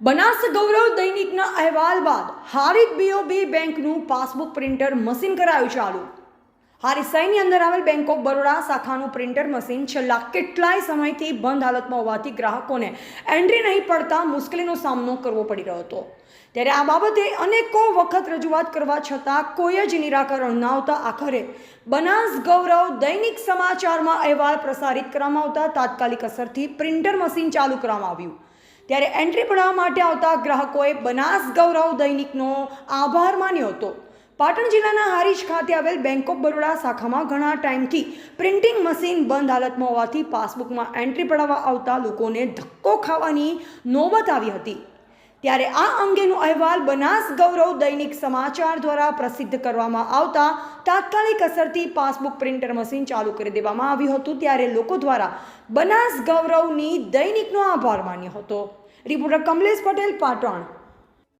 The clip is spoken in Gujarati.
બનાસ ગૌરવ દૈનિકના અહેવાલ બાદ હારિત બીઓબી બેંકનું પાસબુક પ્રિન્ટર મશીન કરાયું ચાલુ. હારીજ શહેરની અંદર આવેલ બેંક ઓફ બરોડા શાખાનું પ્રિન્ટર મશીન છેલ્લા કેટલાય સમયથી બંધ હાલતમાં હોવાથી ગ્રાહકોને એન્ટ્રી નહીં પડતા મુશ્કેલીનો સામનો કરવો પડી રહ્યો હતો. ત્યારે આ બાબતે અનેકો વખત રજૂઆત કરવા છતાં કોઈ જ નિરાકરણ ન આવતા આખરે બનાસ ગૌરવ દૈનિક સમાચારમાં અહેવાલ પ્રસારિત કરવામાં આવતા તાત્કાલિક અસરથી પ્રિન્ટર મશીન ચાલુ કરવામાં આવ્યું. ત્યારે એન્ટ્રી પડાવવા માટે આવતા ગ્રાહકોએ બનાસ ગૌરવ દૈનિકનો આભાર માન્યો હતો. પાટણ જિલ્લાના હારીજ ખાતે આવેલ બેંક ઓફ બરોડા શાખામાં ઘણા ટાઈમથી પ્રિન્ટિંગ મશીન બંધ હાલતમાં હોવાથી પાસબુકમાં એન્ટ્રી પડાવવા આવતા લોકોને ધક્કો ખાવાની નોબત આવી હતી. ત્યારે આ અંગેનો અહેવાલ બનાસ ગૌરવ દૈનિક સમાચાર દ્વારા પ્રસિદ્ધ કરવામાં આવતા તાત્કાલિક અસરથી પાસબુક પ્રિન્ટર મશીન ચાલુ કરી દેવામાં આવ્યું હતું ત્યારે લોકો દ્વારા બનાસ ગૌરવની દૈનિકનો આભાર માન્યો હતો. રિપોર્ટર કમલેશ પટેલ, પાટણ.